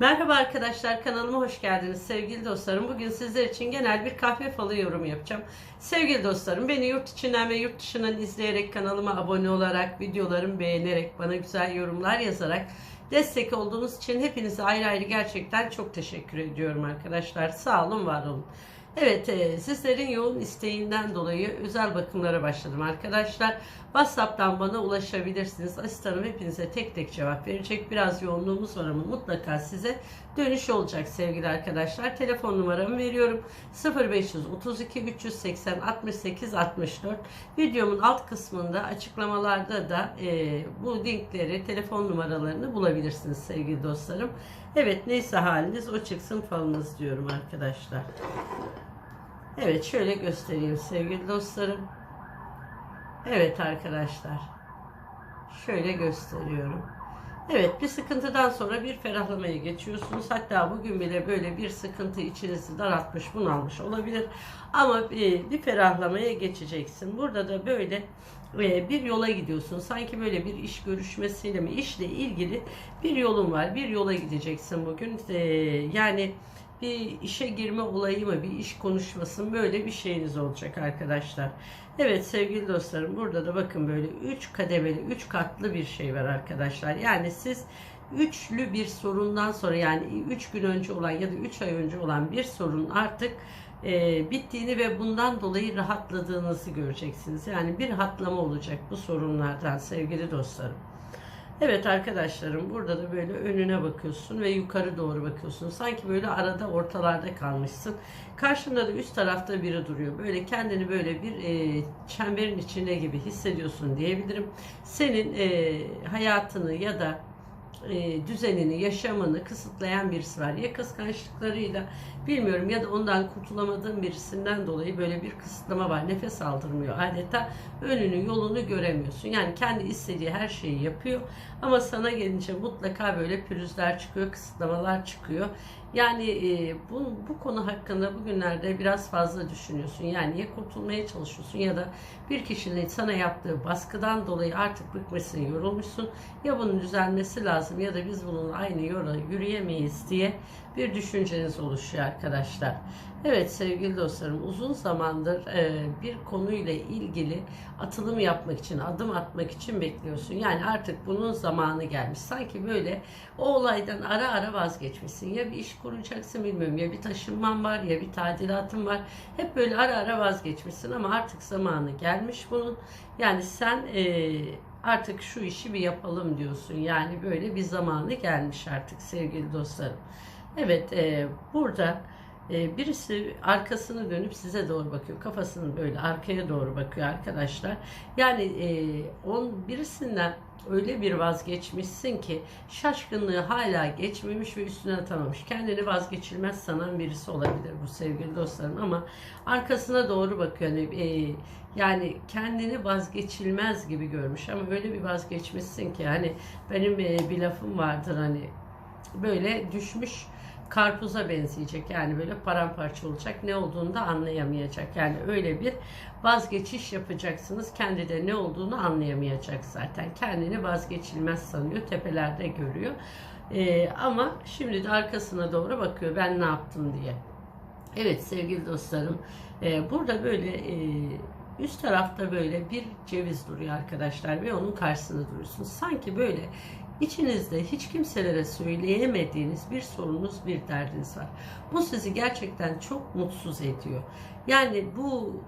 Merhaba arkadaşlar kanalıma hoş geldiniz sevgili dostlarım. Bugün sizler için genel bir kahve falı yorumu yapacağım. Sevgili dostlarım beni yurt içinden ve yurt dışından izleyerek kanalıma abone olarak, videolarımı beğenerek, bana güzel yorumlar yazarak destek olduğunuz için hepinize ayrı ayrı gerçekten çok teşekkür ediyorum arkadaşlar. Sağ olun, var olun. Evet, e, sizlerin yoğun isteğinden dolayı özel bakımlara başladım arkadaşlar. WhatsApp'tan bana ulaşabilirsiniz. Asistanım hepinize tek tek cevap verecek. Biraz yoğunluğumuz var ama mutlaka size dönüş olacak sevgili arkadaşlar. Telefon numaramı veriyorum. 0532 380 68 64. Videomun alt kısmında açıklamalarda da e, bu linkleri, telefon numaralarını bulabilirsiniz sevgili dostlarım. Evet neyse haliniz o çıksın falınız diyorum arkadaşlar. Evet şöyle göstereyim sevgili dostlarım. Evet arkadaşlar. Şöyle gösteriyorum. Evet bir sıkıntıdan sonra bir ferahlamaya geçiyorsunuz. Hatta bugün bile böyle bir sıkıntı içinizi daraltmış, bunalmış olabilir. Ama bir, bir ferahlamaya geçeceksin. Burada da böyle e, bir yola gidiyorsun. Sanki böyle bir iş görüşmesiyle mi, işle ilgili bir yolun var. Bir yola gideceksin bugün. E, yani bir işe girme olayı mı, bir iş konuşması mı böyle bir şeyiniz olacak arkadaşlar. Evet sevgili dostlarım burada da bakın böyle 3 kademeli, 3 katlı bir şey var arkadaşlar. Yani siz üçlü bir sorundan sonra yani 3 gün önce olan ya da 3 ay önce olan bir sorun artık e, bittiğini ve bundan dolayı rahatladığınızı göreceksiniz. Yani bir rahatlama olacak bu sorunlardan sevgili dostlarım. Evet arkadaşlarım burada da böyle önüne bakıyorsun ve yukarı doğru bakıyorsun. Sanki böyle arada ortalarda kalmışsın. Karşında da üst tarafta biri duruyor. Böyle kendini böyle bir e, çemberin içinde gibi hissediyorsun diyebilirim. Senin e, hayatını ya da e, düzenini, yaşamını kısıtlayan birisi var. Ya kıskançlıklarıyla bilmiyorum ya da ondan kurtulamadığın birisinden dolayı böyle bir kısıtlama var. Nefes aldırmıyor adeta. Önünü, yolunu göremiyorsun. Yani kendi istediği her şeyi yapıyor. Ama sana gelince mutlaka böyle pürüzler çıkıyor, kısıtlamalar çıkıyor. Yani e, bu, bu konu hakkında bugünlerde biraz fazla düşünüyorsun. Yani ya kurtulmaya çalışıyorsun ya da bir kişinin sana yaptığı baskıdan dolayı artık bıkmışsın, yorulmuşsun. Ya bunun düzelmesi lazım ya da biz bununla aynı yola yürüyemeyiz diye bir düşünceniz oluşuyor arkadaşlar. Evet sevgili dostlarım uzun zamandır e, bir konuyla ilgili atılım yapmak için, adım atmak için bekliyorsun. Yani artık bunun zamanı gelmiş. Sanki böyle o olaydan ara ara vazgeçmişsin. Ya bir iş kuracaksın bilmiyorum ya bir taşınman var ya bir tadilatın var. Hep böyle ara ara vazgeçmişsin ama artık zamanı gelmiş bunun. Yani sen e, artık şu işi bir yapalım diyorsun. Yani böyle bir zamanı gelmiş artık sevgili dostlarım. Evet e, burada e, birisi arkasını dönüp size doğru bakıyor. Kafasını böyle arkaya doğru bakıyor arkadaşlar. Yani e, on birisinden öyle bir vazgeçmişsin ki şaşkınlığı hala geçmemiş ve üstüne atamamış. Kendini vazgeçilmez sanan birisi olabilir bu sevgili dostlarım ama arkasına doğru bakıyor. Yani, e, yani kendini vazgeçilmez gibi görmüş ama öyle bir vazgeçmişsin ki hani benim e, bir lafım vardır hani böyle düşmüş karpuza benzeyecek. Yani böyle paramparça olacak. Ne olduğunu da anlayamayacak. Yani öyle bir vazgeçiş yapacaksınız. Kendi de ne olduğunu anlayamayacak zaten. Kendini vazgeçilmez sanıyor. Tepelerde görüyor. Ee, ama şimdi de arkasına doğru bakıyor. Ben ne yaptım diye. Evet sevgili dostlarım. E, burada böyle e, üst tarafta böyle bir ceviz duruyor arkadaşlar ve onun karşısında duruyorsunuz. Sanki böyle İçinizde hiç kimselere söyleyemediğiniz bir sorunuz, bir derdiniz var. Bu sizi gerçekten çok mutsuz ediyor. Yani bu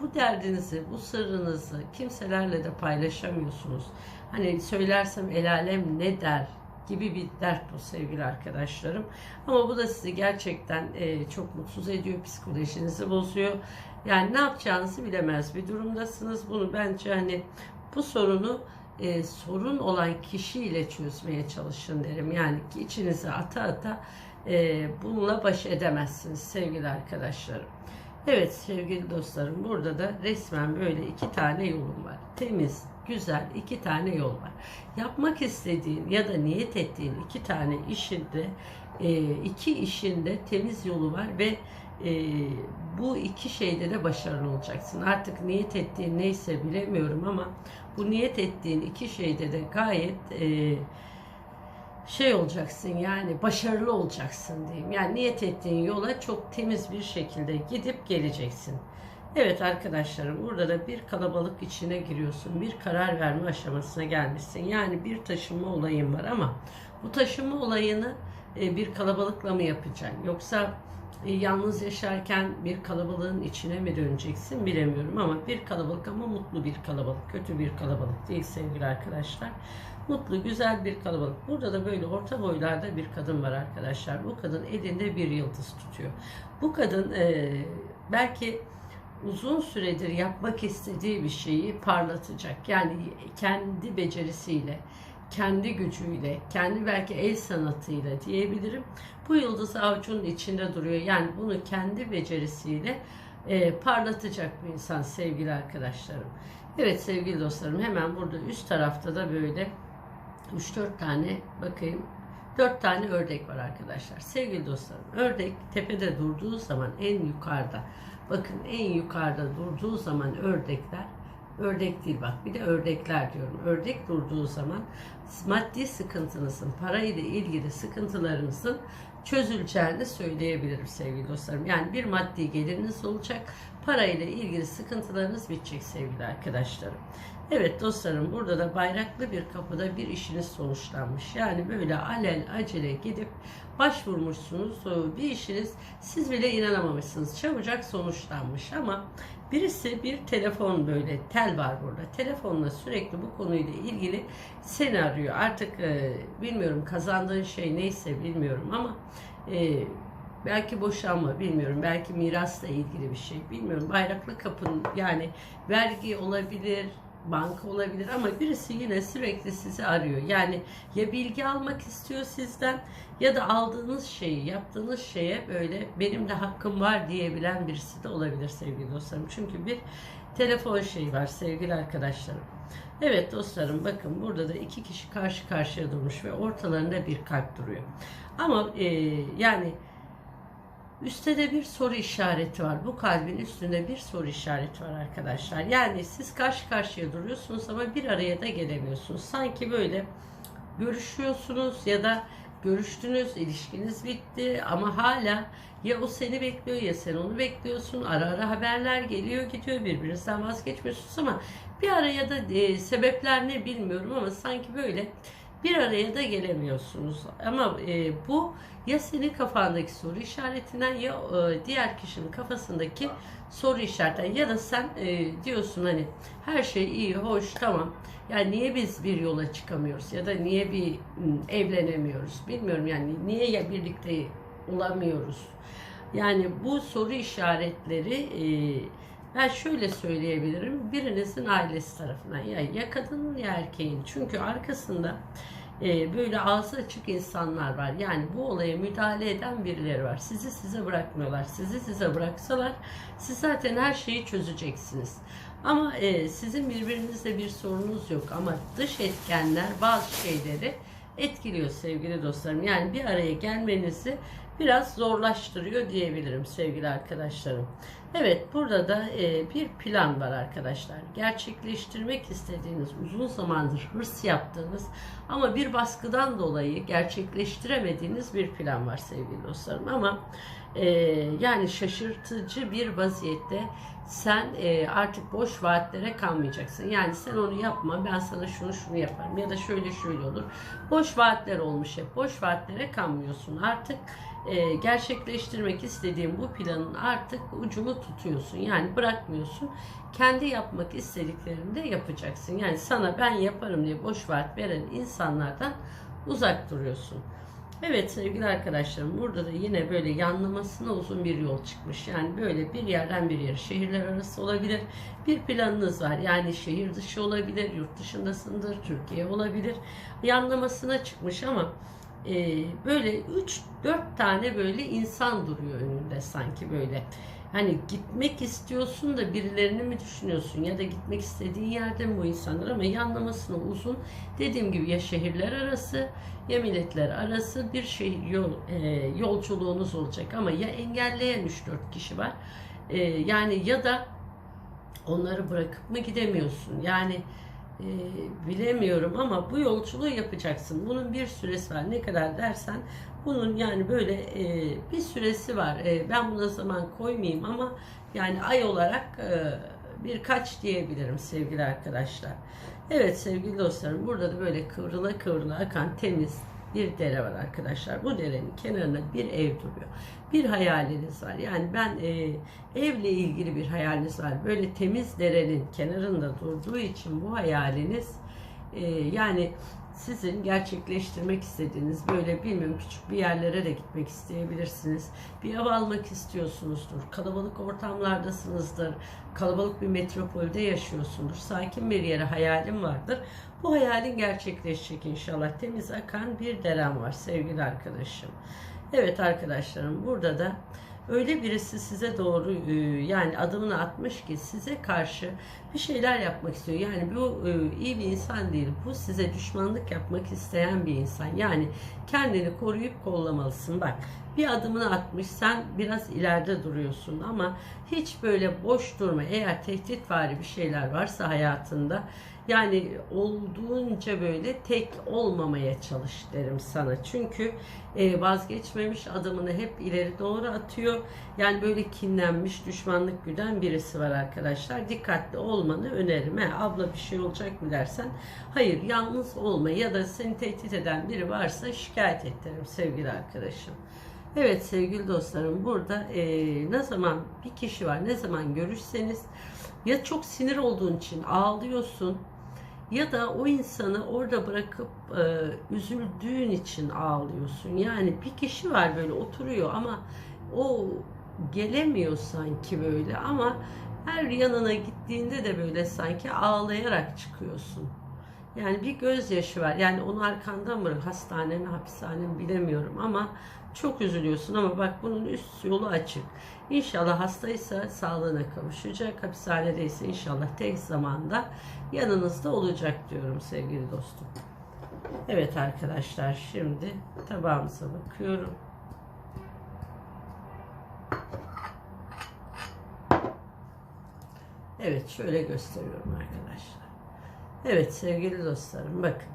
bu derdinizi, bu sırrınızı kimselerle de paylaşamıyorsunuz. Hani söylersem el alem ne der gibi bir dert bu sevgili arkadaşlarım. Ama bu da sizi gerçekten e, çok mutsuz ediyor, psikolojinizi bozuyor. Yani ne yapacağınızı bilemez bir durumdasınız. Bunu bence hani bu sorunu e, sorun olan kişiyle çözmeye çalışın derim. Yani ki içinize ata ata e, bununla baş edemezsiniz sevgili arkadaşlarım. Evet sevgili dostlarım burada da resmen böyle iki tane yolum var. Temiz, güzel iki tane yol var. Yapmak istediğin ya da niyet ettiğin iki tane işinde e, iki işinde temiz yolu var ve e, bu iki şeyde de başarılı olacaksın. Artık niyet ettiğin neyse bilemiyorum ama bu niyet ettiğin iki şeyde de gayet e, şey olacaksın yani başarılı olacaksın diyeyim. Yani niyet ettiğin yola çok temiz bir şekilde gidip geleceksin. Evet arkadaşlarım burada da bir kalabalık içine giriyorsun. Bir karar verme aşamasına gelmişsin. Yani bir taşınma olayın var ama bu taşınma olayını e, bir kalabalıkla mı yapacaksın? Yoksa e, yalnız yaşarken bir kalabalığın içine mi döneceksin bilemiyorum ama bir kalabalık ama mutlu bir kalabalık. Kötü bir kalabalık değil sevgili arkadaşlar. Mutlu, güzel bir kalabalık. Burada da böyle orta boylarda bir kadın var arkadaşlar. Bu kadın elinde bir yıldız tutuyor. Bu kadın e, belki uzun süredir yapmak istediği bir şeyi parlatacak. Yani kendi becerisiyle, kendi gücüyle, kendi belki el sanatıyla diyebilirim. Bu yıldız avucunun içinde duruyor. Yani bunu kendi becerisiyle e, parlatacak bir insan sevgili arkadaşlarım. Evet sevgili dostlarım hemen burada üst tarafta da böyle 3-4 tane bakayım 4 tane ördek var arkadaşlar. Sevgili dostlarım ördek tepede durduğu zaman en yukarıda bakın en yukarıda durduğu zaman ördekler ördek değil bak bir de ördekler diyorum. Ördek durduğu zaman maddi sıkıntınızın parayla ilgili sıkıntılarınızın çözüleceğini söyleyebilirim sevgili dostlarım. Yani bir maddi geliriniz olacak. Parayla ilgili sıkıntılarınız bitecek sevgili arkadaşlarım. Evet dostlarım burada da bayraklı bir kapıda bir işiniz sonuçlanmış. Yani böyle alel acele gidip başvurmuşsunuz bir işiniz siz bile inanamamışsınız. Çabucak sonuçlanmış ama birisi bir telefon böyle tel var burada. Telefonla sürekli bu konuyla ilgili seni arıyor. Artık e, bilmiyorum kazandığın şey neyse bilmiyorum ama e, belki boşanma bilmiyorum. Belki mirasla ilgili bir şey bilmiyorum. Bayraklı kapının yani vergi olabilir, banka olabilir ama birisi yine sürekli sizi arıyor. Yani ya bilgi almak istiyor sizden ya da aldığınız şeyi, yaptığınız şeye böyle benim de hakkım var diyebilen birisi de olabilir sevgili dostlarım. Çünkü bir telefon şeyi var sevgili arkadaşlarım. Evet dostlarım bakın burada da iki kişi karşı karşıya durmuş ve ortalarında bir kalp duruyor. Ama e, yani Üstte de bir soru işareti var. Bu kalbin üstünde bir soru işareti var arkadaşlar. Yani siz karşı karşıya duruyorsunuz ama bir araya da gelemiyorsunuz. Sanki böyle görüşüyorsunuz ya da görüştünüz, ilişkiniz bitti ama hala ya o seni bekliyor ya sen onu bekliyorsun. Ara ara haberler geliyor gidiyor birbirinizden vazgeçmiyorsunuz ama bir araya da e, sebepler ne bilmiyorum ama sanki böyle bir araya da gelemiyorsunuz. Ama e, bu ya senin kafandaki soru işaretinden ya e, diğer kişinin kafasındaki soru işaretinden ya da sen e, diyorsun hani her şey iyi, hoş, tamam. Yani niye biz bir yola çıkamıyoruz ya da niye bir evlenemiyoruz bilmiyorum yani niye ya birlikte olamıyoruz. Yani bu soru işaretleri e, ben şöyle söyleyebilirim. Birinizin ailesi tarafından ya, ya kadının ya erkeğin. Çünkü arkasında e, böyle ağzı açık insanlar var. Yani bu olaya müdahale eden birileri var. Sizi size bırakmıyorlar. Sizi size bıraksalar siz zaten her şeyi çözeceksiniz. Ama e, sizin birbirinizle bir sorunuz yok. Ama dış etkenler bazı şeyleri etkiliyor sevgili dostlarım. Yani bir araya gelmenizi biraz zorlaştırıyor diyebilirim sevgili arkadaşlarım. Evet burada da e, bir plan var arkadaşlar. Gerçekleştirmek istediğiniz uzun zamandır hırs yaptığınız ama bir baskıdan dolayı gerçekleştiremediğiniz bir plan var sevgili dostlarım. Ama e, yani şaşırtıcı bir vaziyette sen e, artık boş vaatlere kalmayacaksın. Yani sen onu yapma ben sana şunu şunu yaparım ya da şöyle şöyle olur. Boş vaatler olmuş hep. Boş vaatlere kalmıyorsun. Artık e, gerçekleştirmek istediğin bu planın artık ucunu tutuyorsun. Yani bırakmıyorsun. Kendi yapmak istediklerini de yapacaksın. Yani sana ben yaparım diye boş vaat veren insanlardan uzak duruyorsun. Evet sevgili arkadaşlarım burada da yine böyle yanlamasına uzun bir yol çıkmış. Yani böyle bir yerden bir yere şehirler arası olabilir. Bir planınız var. Yani şehir dışı olabilir, yurt dışındasındır, Türkiye olabilir. Yanlamasına çıkmış ama e, böyle 3-4 tane böyle insan duruyor önünde sanki böyle. Hani gitmek istiyorsun da birilerini mi düşünüyorsun? Ya da gitmek istediğin yerde mi bu insanlar? Ama yanlamasına uzun. Dediğim gibi ya şehirler arası ya milletler arası bir şehir yol, e, yolculuğunuz olacak. Ama ya engelleyen 3-4 kişi var? E, yani ya da onları bırakıp mı gidemiyorsun? Yani e, bilemiyorum ama bu yolculuğu yapacaksın. Bunun bir süresi var. Ne kadar dersen bunun yani böyle e, bir süresi var. E, ben buna zaman koymayayım ama yani ay olarak e, birkaç diyebilirim sevgili arkadaşlar. Evet sevgili dostlarım burada da böyle kıvrıla kıvrıla akan temiz bir dere var arkadaşlar. Bu derenin kenarında bir ev duruyor. Bir hayaliniz var. Yani ben e, evle ilgili bir hayaliniz var. Böyle temiz derenin kenarında durduğu için bu hayaliniz e, yani sizin gerçekleştirmek istediğiniz böyle bilmiyorum küçük bir yerlere de gitmek isteyebilirsiniz. Bir ev almak istiyorsunuzdur. Kalabalık ortamlardasınızdır. Kalabalık bir metropolde yaşıyorsundur. Sakin bir yere hayalim vardır. Bu hayalin gerçekleşecek inşallah. Temiz akan bir derem var sevgili arkadaşım. Evet arkadaşlarım burada da öyle birisi size doğru e, yani adımını atmış ki size karşı bir şeyler yapmak istiyor. Yani bu e, iyi bir insan değil. Bu size düşmanlık yapmak isteyen bir insan. Yani kendini koruyup kollamalısın. Bak bir adımını atmış sen biraz ileride duruyorsun ama hiç böyle boş durma. Eğer tehditvari bir şeyler varsa hayatında yani olduğunca böyle tek olmamaya çalış derim sana. Çünkü e, vazgeçmemiş adımını hep ileri doğru atıyor. Yani böyle kinlenmiş, düşmanlık güden birisi var arkadaşlar. Dikkatli olmanı öneririm. He, abla bir şey olacak mı dersen hayır yalnız olma ya da seni tehdit eden biri varsa şikayet et derim sevgili arkadaşım. Evet sevgili dostlarım burada e, ne zaman bir kişi var ne zaman görüşseniz ya çok sinir olduğun için ağlıyorsun ya da o insanı orada bırakıp e, üzüldüğün için ağlıyorsun. Yani bir kişi var böyle oturuyor ama o gelemiyor sanki böyle ama her yanına gittiğinde de böyle sanki ağlayarak çıkıyorsun. Yani bir gözyaşı var. Yani onu arkandan bırak hastane mi hapishane mi bilemiyorum ama çok üzülüyorsun ama bak bunun üst yolu açık. İnşallah hastaysa sağlığına kavuşacak. Hapishanedeyse inşallah tek zamanda yanınızda olacak diyorum sevgili dostum. Evet arkadaşlar şimdi tabağımıza bakıyorum. Evet şöyle gösteriyorum arkadaşlar. Evet sevgili dostlarım bakın.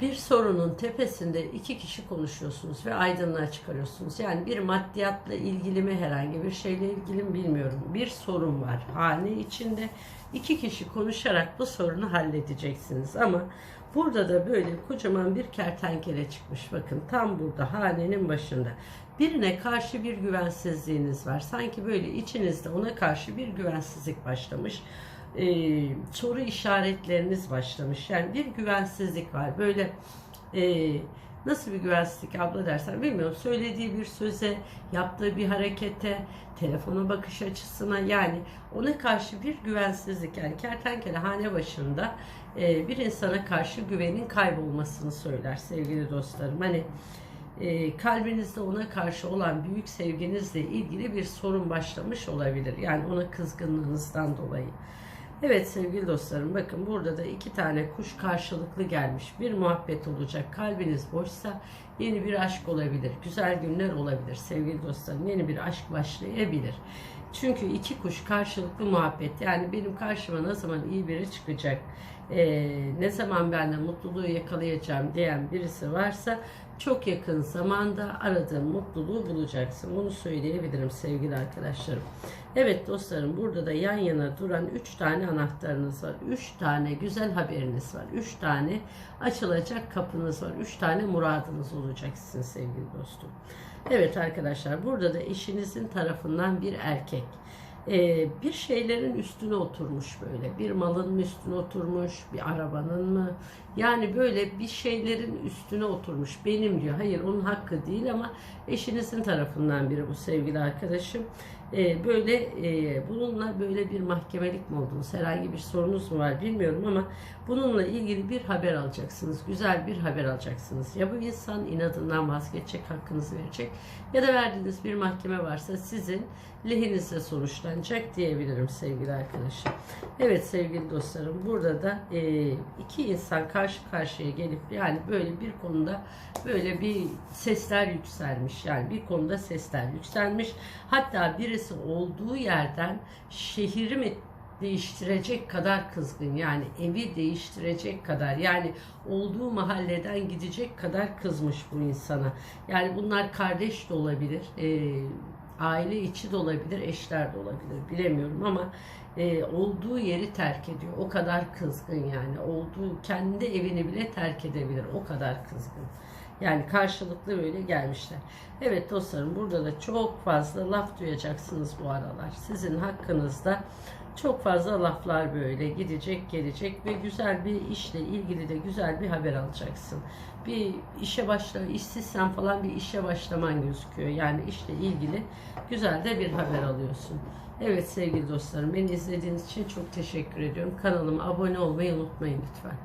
Bir sorunun tepesinde iki kişi konuşuyorsunuz ve aydınlığa çıkarıyorsunuz. Yani bir maddiyatla ilgili mi herhangi bir şeyle ilgili mi bilmiyorum. Bir sorun var hane içinde. iki kişi konuşarak bu sorunu halledeceksiniz. Ama burada da böyle kocaman bir kertenkele çıkmış. Bakın tam burada hanenin başında. Birine karşı bir güvensizliğiniz var. Sanki böyle içinizde ona karşı bir güvensizlik başlamış e, soru işaretleriniz başlamış. Yani bir güvensizlik var. Böyle e, nasıl bir güvensizlik abla dersen bilmiyorum. Söylediği bir söze, yaptığı bir harekete, telefona bakış açısına yani ona karşı bir güvensizlik. Yani kertenkele hane başında e, bir insana karşı güvenin kaybolmasını söyler sevgili dostlarım. Hani e, kalbinizde ona karşı olan büyük sevginizle ilgili bir sorun başlamış olabilir. Yani ona kızgınlığınızdan dolayı. Evet sevgili dostlarım bakın burada da iki tane kuş karşılıklı gelmiş. Bir muhabbet olacak. Kalbiniz boşsa yeni bir aşk olabilir. Güzel günler olabilir sevgili dostlarım. Yeni bir aşk başlayabilir. Çünkü iki kuş karşılıklı muhabbet. Yani benim karşıma ne zaman iyi biri çıkacak, e, ne zaman benden mutluluğu yakalayacağım diyen birisi varsa çok yakın zamanda aradığın mutluluğu bulacaksın. Bunu söyleyebilirim sevgili arkadaşlarım. Evet dostlarım burada da yan yana duran 3 tane anahtarınız var. 3 tane güzel haberiniz var. 3 tane açılacak kapınız var. 3 tane muradınız olacak sizin sevgili dostum. Evet arkadaşlar burada da eşinizin tarafından bir erkek e, bir şeylerin üstüne oturmuş böyle. Bir malın üstüne oturmuş, bir arabanın mı? Yani böyle bir şeylerin üstüne oturmuş. Benim diyor. Hayır onun hakkı değil ama eşinizin tarafından biri bu sevgili arkadaşım. E, böyle e, bununla böyle bir mahkemelik mi oldunuz? Herhangi bir sorunuz mu var bilmiyorum ama bununla ilgili bir haber alacaksınız. Güzel bir haber alacaksınız. Ya bu insan inadından vazgeçecek, hakkınızı verecek ya da verdiğiniz bir mahkeme varsa sizin lehinizde sonuçlanacak diyebilirim sevgili arkadaşım. Evet sevgili dostlarım burada da e, iki insan karşı karşıya gelip yani böyle bir konuda böyle bir sesler yükselmiş. Yani bir konuda sesler yükselmiş. Hatta birisi olduğu yerden şehri mi değiştirecek kadar kızgın yani evi değiştirecek kadar yani olduğu mahalleden gidecek kadar kızmış bu insana. Yani bunlar kardeş de olabilir, e, aile içi de olabilir, eşler de olabilir bilemiyorum ama e, olduğu yeri terk ediyor. O kadar kızgın yani olduğu kendi evini bile terk edebilir. O kadar kızgın. Yani karşılıklı böyle gelmişler. Evet dostlarım burada da çok fazla laf duyacaksınız bu aralar. Sizin hakkınızda çok fazla laflar böyle gidecek gelecek ve güzel bir işle ilgili de güzel bir haber alacaksın. Bir işe başla, işsizsen falan bir işe başlaman gözüküyor. Yani işle ilgili güzel de bir haber alıyorsun. Evet sevgili dostlarım beni izlediğiniz için çok teşekkür ediyorum. Kanalıma abone olmayı unutmayın lütfen.